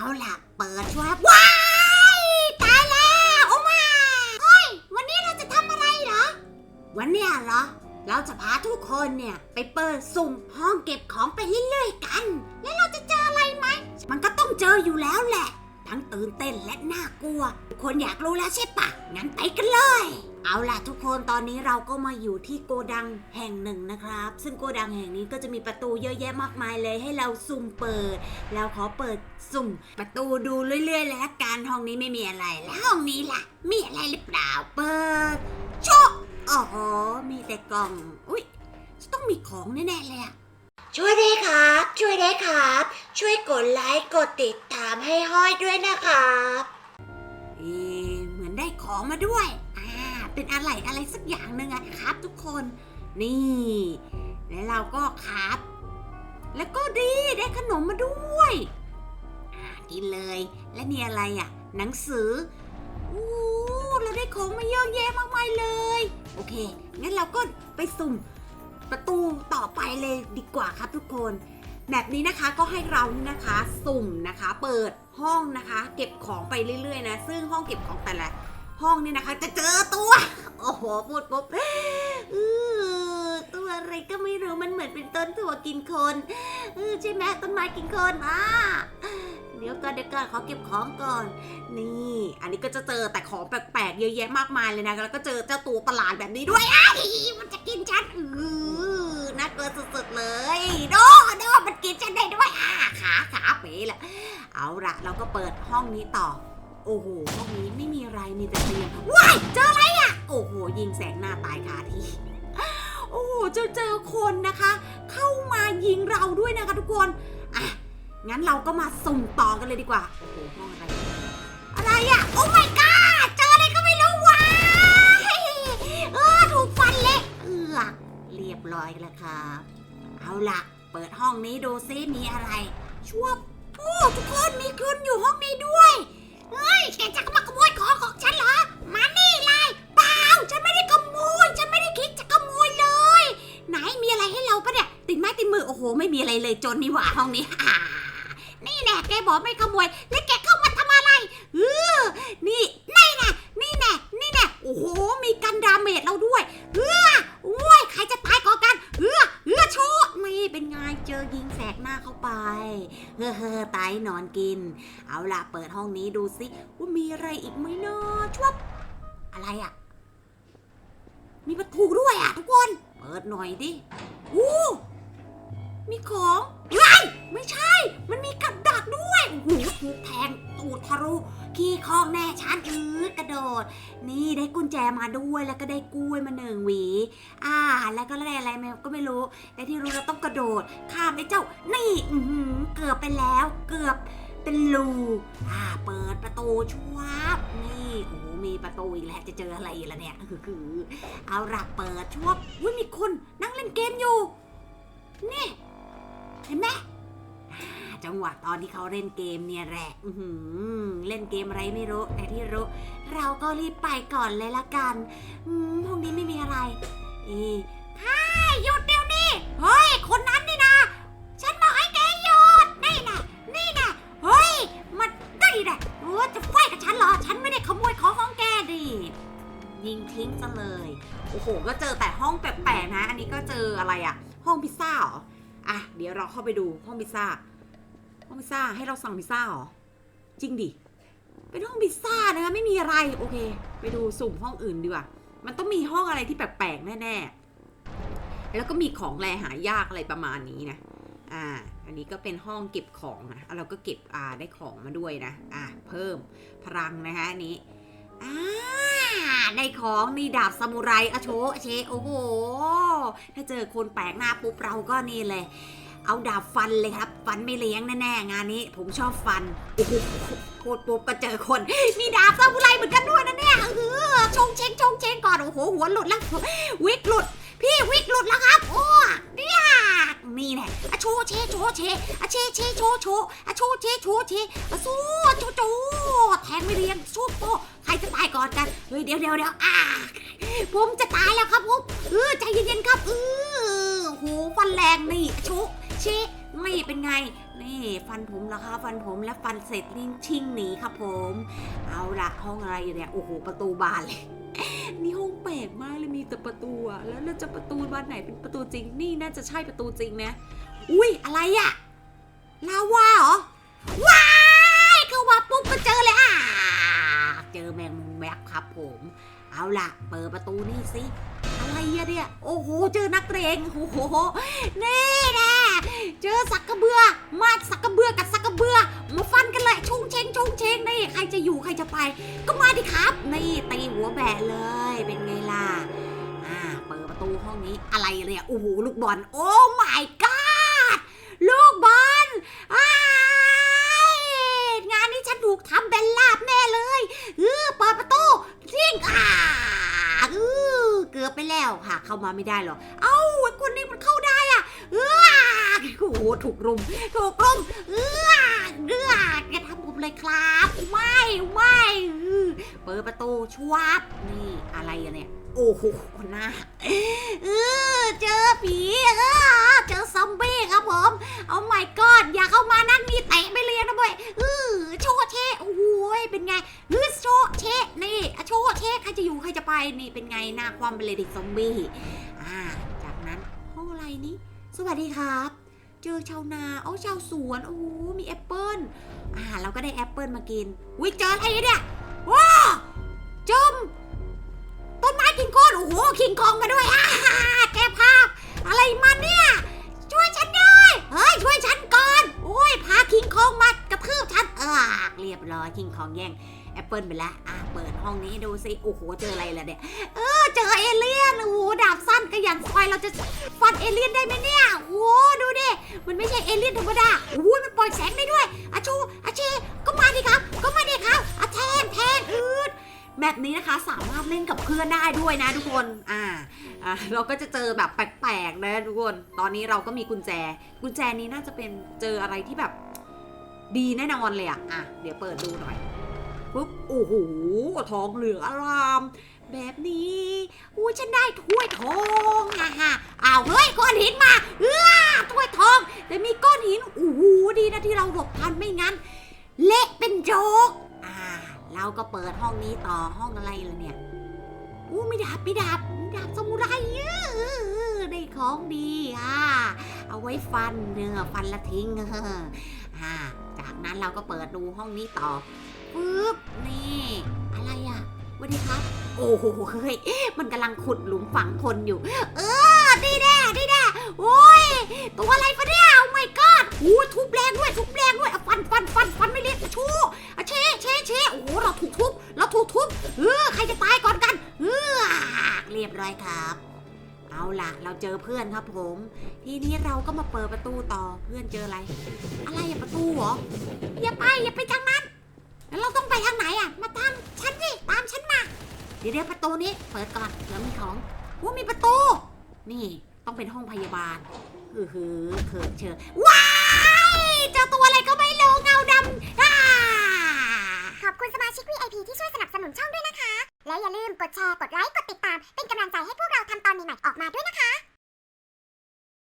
เอาล่ะ เปิดชัวยว้ายตายแล้วโอ้มาเฮ้ย วันนี้เราจะทำอะไรเหรอ วันเนี้ยเหรอ เราจะพาทุกคนเนี่ย ไปเปิดสุ่มห้องเก็บของไปเรื่อยๆกัน แล้วเราจะเจออะไรไหม มันก็ต้องเจออยู่แล้วแหละ ทั้งตื่นเต้นและน่ากลัว คนอยากรู้แล้วใช่ปะงั้นไปกันเลย เอาล่ะทุกคนตอนนี้เราก็มาอยู่ที่โกดังแห่งหนึ่งนะครับ ซึ่งโกดังแห่งนี้ก็จะมีประตูเยอะแยะมากมายเลยให้เราสุ่มเปิด เราขอเปิดสุ่มประตูดูเรื่อยๆแล้วกันห้องนี้ไม่มีอะไร แล้วห้องนี้ล่ะ มีอะไรหรือเปล่าเปิดโชะโอ้โหมีแต่กล่อง อุ้ยจะต้องมีของแน่ๆเลยอะ ช่วยได้ครับ ช่วยได้ครับ ช่วยกดไลค์กดติดตามให้ห้อยด้วยนะครับเอเหมือนได้ของมาด้วย อ่า เป็นอะไรอะไรสักอย่างหนึ่งอะครับ ทุกคน นี่ แล้วเราก็ครับ แล้วก็ดีได้ขนมมาด้วย อ่า กินเลย และนี่อะไรอะหนังสืออู้เราได้ของมาเยอะแยะมากมายเลย โอเค งั้นเราก็ไปสุ่ม ประตูต่อไปเลยดีกว่าครับทุกคน แบบนี้นะคะก็ให้เรานี่นะคะสุ่มนะคะ เปิดห้องนะคะ เก็บของไปเรื่อยๆนะ ซึ่งห้องเก็บของแต่ละห้องนี่นะคะ จะเจอตัว โอ้โหพูดปุ๊บเออตัวอะไรก็ไม่รู้มันเหมือนเป็นต้นถั่วกินคนใช่ไหมต้นไม้กินคนอะเดี๋ยวก่อนเดี๋ยวก่อนขอเก็บของก่อน นี่ อันนี้ก็จะเจอแต่ของแปลกๆเยอะแยะมากมายเลยนะแล้วก็เจอเจ้าตัวประหลาดแบบนี้ด้วยไอ้ายมันจะกินฉันอือน่ากลัวสุดๆเลยโดโดมันกินฉันได้ด้วยอ่าขาขาเป๋ละเอา ละเราก็เปิดห้องนี้ต่อ โอ้โหห้องนี้ไม่มีอะไรมีแต่เตียงว้ายเจออะไรอะ โอ้โห ยิงแสงหน้าตายคาที่โอ้โหเจอเจอคนนะคะ เข้ามายิงเราด้วยนะคะทุกคนอะงั้นเราก็มาสุ่มต่อกันเลยดีกว่า โอ้โหห้องอะไร อะไรอะ โอ้ my god เจออะไรก็ไม่รู้ว้าเออถูกฟันเละเอือกเรียบร้อยแล้วครับเอาละเปิดห้องนี้ดูซิมีอะไรชั่ว โอ้ทุกคนมีคนอยู่ห้องนี้ด้วย เฮ้ยแกจะมาขโมยของของฉันเหรอ มานี่เลยเปล่า ฉันไม่ได้ขโมย ฉันไม่ได้คิดจะขโมยเลย ไหนมีอะไรให้เราปะเนี่ย ติดไม้ติดมือ โอ้โห ไม่มีอะไรเลยจนนี่หว่าห้องนี้อ่านี่แน่แกบอกไม่ขโมย แล้วแกเข้ามาทำอะไรเออนี่นี่แน่นี่แน่นี่แน่โอ้โห มีกันดาเมจเราด้วยเออโอ้ยก่อนกันเออเออโชดนี่ เป็นไงเจอยิงแสกหน้าเข้าไป เฮ้อเฮ้อตายนอนกิน เอาล่ะ เปิดห้องนี้ดูสิว่ามีอะไรอีกไหมเนาะชวบอะไรอะ่ะ มีประตูด้วยอะ ทุกคน เปิดหน่อยดิอู้มีของเฮ้ยไม่ใช่ มันมีกับ ด นี่ได้กุญแจมาด้วยแล้วก็ได้กล้วยมาหนึ่งหวี อ่า แล้วก็ได้อะไรมาก็ไม่รู้แต่ที่รู้เราต้องกระโดดข้ามไอ้เจ้า นี่อือหือเกือบไปแล้วเกือบเป็นรูอ่าเปิดประตูชวบนี่โอ้โหมีประตูอีกแล้วจะเจออะไรอีกแล้วเนี่ยคือคือเอาละเปิดชวบอุ้ยมีคนนั่งเล่นเกมอยู่ นี่ เห็นไหม จังหวะตอนที่เขาเล่นเกมเนี่ยแหละเล่นเกมอะไรไม่รู้ แต่ที่รู้ เราก็รีบไปก่อนเลยละกันอืมห้องนี้ไม่มีอะไร เอ๊ะฮ่าหยุดเดี๋ยวนี้ เฮ้ย คนนั้นนี่นะ ฉันบอกให้แกหยุด นี่นะนี่นะเฮ้ย มันได้แหละโอ้จะไฟกับฉันเหรอ ฉันไม่ได้ขโมยของของแกดิยิงทิ้งซะเลย โอ้โห ก็เจอแต่ห้องแปลกๆนะ อันนี้ก็เจออะไรอะห้องพิซซ่าเหรอ อะ เดี๋ยวเราเข้าไปดูห้องพิซซ่า ห้องพิซซ่าให้เราสั่งพิซซ่าเหรอ จริงดิ เป็นห้องพิซซ่านะคะไม่มีอะไร โอเค ไปดูสุ่มห้องอื่นดีกว่า มันต้องมีห้องอะไรที่แปลกๆแน่ๆ แล้วก็มีของแรหายากอะไรประมาณนี้นะ อ่า อันนี้ก็เป็นห้องเก็บของนะ เราก็เก็บอ่าได้ของมาด้วยนะ อ่าเพิ่มพลังนะคะอันนี้ อ่าได้ของนี่ดาบซามูไรอะโชเช โอ้โห ถ้าเจอคนแปลกหน้าปุ๊บเราก็นี่เลย เอาดาบฟันเลยครับ ฟันไม่เลี้ยงแน่ๆงานนี้ ผมชอบฟันโอ้โหพูดปุ๊บก็เจอคน มีดาบซามูไรเหมือนกันด้วยนะเนี่ยเออชงเชงชงเชงก่อนโอ้โหหัวหลุดแล้ววิกหลุด พี่วิกหลุดแล้วครับโอ้เนี่ยนี่แน่อะโชเชโชเชอะเชเชโชโชอะโชเชโชเชอะสู้โจโจแทงไม่เรียงสู้โปใครจะตายก่อนกันเฮ้ยเดี๋ยวเดี๋ยวเดี๋ยวอ่าผมจะตายแล้วครับผมเออใจเย็นๆครับเออโหฟันแรงนี่โชเชนี่เป็นไง นี่ฟันผมแล้วค่ะฟันผมและฟันเสร็จลิงชิ่งหนีครับผม เอาละห้องอะไรอยู่เนี่ย โอ้โห ประตูบานเลย นี่ห้องแปลกมากเลยมีแต่ประตูอะแล้วเราจะประตูบานไหนเป็นประตูจริง นี่น่าจะใช่ประตูจริงนะ อุ้ยอะไรอะลาวาเหรอ ว้ายเข้ามาปุ๊บก็เจอเลยอะ เจอแมงมุมแมบครับผม เอาล่ะ เปิดประตูนี่สิ อะไรอะเนี่ย โอ้โห เจอนักเรงโอ้โห นี่ กระเบือ มาสักกระเบือกับสักกระเบือ มาฟันกันเลยชงเชงชงเชงนี่ใครจะอยู่ใครจะไป ก็มาดิครับ นี่ตีหัวแบะเลย เป็นไงล่ะ อ่า เปิดประตูห้องนี้อะไรเนี่ยโอ้โหลูกบอล โอ้ my god ลูกบอลอ้างานนี้ฉันถูกทำเป็นลาบแน่เลยเออเปิดประตูทิ้งอ่าเออเกือบไปแล้วค่ะ เข้ามาไม่ได้หรอก เอาไอ้คนนี้มันเข้าได้อะเออ โอ้โหถูกรุม ถูกรุมเออเอออย่าทำผมเลยครับ ไม่ไม่เออเปิดประตูชวบนี่อะไรอะเนี่ย โอ้โหหน้าเออเจอผีเออเจอซอมบี้ครับผมเอาไม่กอดอย่าเข้ามานั่นนี่เตะไม่เรียนนะเว้ยเออโชว์เชโอ้โหยเป็นไงเออโชว์เชนี่โชว์เชใครจะอยู่ใครจะไปนี่เป็นไงหน้าความเป็นเลด็กซอมบี้อ่าจากนั้นห้องอะไรนี้สวัสดีครับ เจอชาวนา เอ้าชาวสวน โอ้โหมีแอปเปิลอ่าเราก็ได้แอปเปิลมากินอุ้ยเจออะไรเนี่ยว้าจม ต้นไม้กินก้อน โอ้โหคิงคองมาด้วยอ่าแกภาพ อะไรมันเนี่ย ช่วยฉันด้วย เฮ้ย ช่วยฉันก่อน โอ้ย พาคิงคองมากระทืบฉัน เออเรียบร้อยคิงคองแย่งแอปเปิลไปแล้วอะเปิดห้องนี้ดูสิ โอ้โห เจออะไรล่ะเนี่ย เออ จอเอเลี่ยนโอ้โหดาบสั้นก็อย่างซอยเราจะฟันเอเลี่ยนได้ไหมเนี่ยโอ้โหดูดิมันไม่ใช่เอเลี่ยนธรรมดาโอ้ยมันปล่อยแสงได้ด้วยอาชูอาเชก็มาดิครับ ก็มาดิครับอาแทนแทนอืดแบบนี้นะคะสามารถเล่นกับเพื่อนได้ด้วยนะทุกคนอ่าอะเราก็จะเจอแบบแปลกๆนะทุกคนตอนนี้เราก็มีกุญแจ กุญแจนี้น่าจะเป็นเจออะไรที่แบบดีแน่นอนเลยอะอะเดี๋ยวเปิดดูหน่อย ปุ๊บโอ้โหทองเหลืองอาราม แบบนี้อุ้ฉันได้ถ้วยทองฮ่าฮ่าอ้าวเฮ้ยก้อนหินมาเออถ้วยทอง แต่มีก้อนหินโอ้โหดีนะที่เราหลบทันไม่งั้น เละเป็นโจกอ่าเราก็เปิดห้องนี้ต่อห้องอะไรล่ะเนี่ยอู้มีดาบมีดาบมีดาบสมุไรเออได้ของดีอะเอาไว้ฟันเนื้อฟันละทิ้งอ่าจากนั้นเราก็เปิดดูห้องนี้ต่อ ปึ๊บนี่อะไรอะสวัสดีครับ โอ้โหเฮ้ยมันกำลังขุดหลุมฝังคนอยู่ เออดีแน่ดีแน่โอ้ยตัวอะไรฟะเนี่ยโอ้ my god โอ้ทุบแรงด้วยทุบแรงด้วยอะฟันฟันฟันฟันไม่เรียกชูอะเชเชเชโอ้โหเราถูกทุบเราถูกทุบเออใครจะตายก่อนกันเออเรียบร้อยครับเอาล่ะ เราเจอเพื่อนครับผม ทีนี้เราก็มาเปิดประตูต่อเพื่อนเจออะไร อะไรอะประตูเหรออย่าไปอย่าไปทาง ทางไหนอะ มาตามฉันสิตามฉันมา เดี๋ยวเดี๋ยวประตูนี้เปิดก่อนเดี๋ยวมีของว่ามีประตู นี่ต้องเป็นห้องพยาบาลอือฮือเขินเชิญว้ายเจ้าตัวอะไรก็ไม่รู้เงาดำขอบคุณสมาชิกพีไอพีที่ช่วยสนับสนุนช่องด้วยนะคะ และอย่าลืมกดแชร์ กดไลค์ กดติดตาม เป็นกำลังใจให้พวกเราทำตอนใหม่ๆออกมาด้วยนะคะ